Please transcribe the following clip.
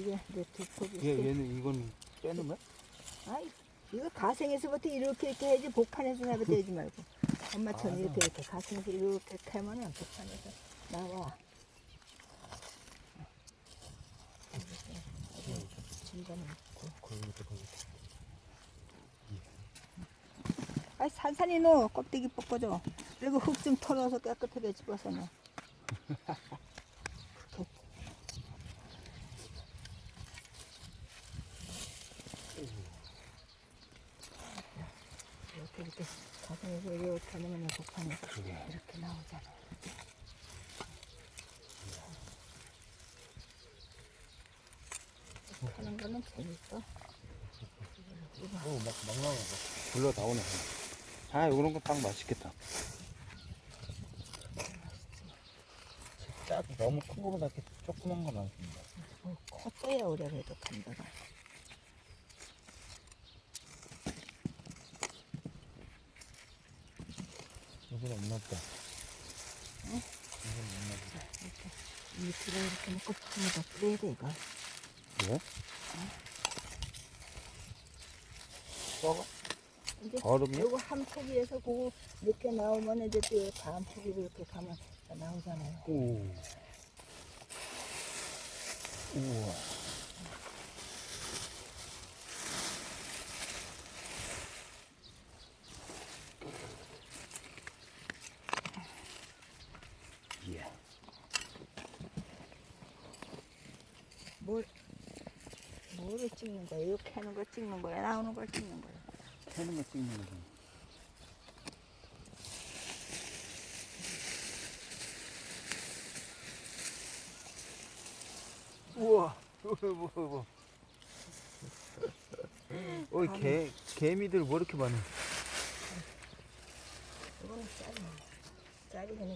이게 내 두꺼비. 얘, 얘는 이건 빼는 거야? 아이, 이거 가생에서부터 이렇게 이렇게 해야지 복판에서 나부터 하지 말고. 엄마처럼 아. 이렇게 이렇게 가생에서 이렇게 캐면은 복판에서 나와. 이렇게 중간에 있고. 거기부터 거기. 아이 산산히 넣어 껍데기 뽑아줘 그리고 흙 좀 털어서 깨끗하게 집어서 넣어 이렇게. 이렇게 가슴에서 이렇게 하면 복판에 그러게. 이렇게 나오잖아 이렇게 하는 거는 재밌어 어, 막, 막 나오는 거. 불러 나오네. 아, 이런 거 딱 맛있겠다. 딱 너무 큰 거보다 이렇게 조그만 거 맛있습니다. 어, 컸어야 오래 해도 간다가 없나 보다. 응? 이건 없나 보다. 밑으로 이렇게 놓고 품에다 뿌려야 돼 이거 왜? 썩어? 이제 얼음이요? 요거 한 포기에서 그거 이렇게 나오면 이제 또 다음 포기로 이렇게 가면 다 나오잖아요 오. 우와. 뭘 뭐를 찍는 거야? 이렇게 하는 걸 찍는 거야? 나오는 걸 찍는 거야? 하는 거 찍는 거죠. 우와, 우와, 우와. 어이 개 개미들 왜 이렇게 많아? 이거는 짜리 짜리 되는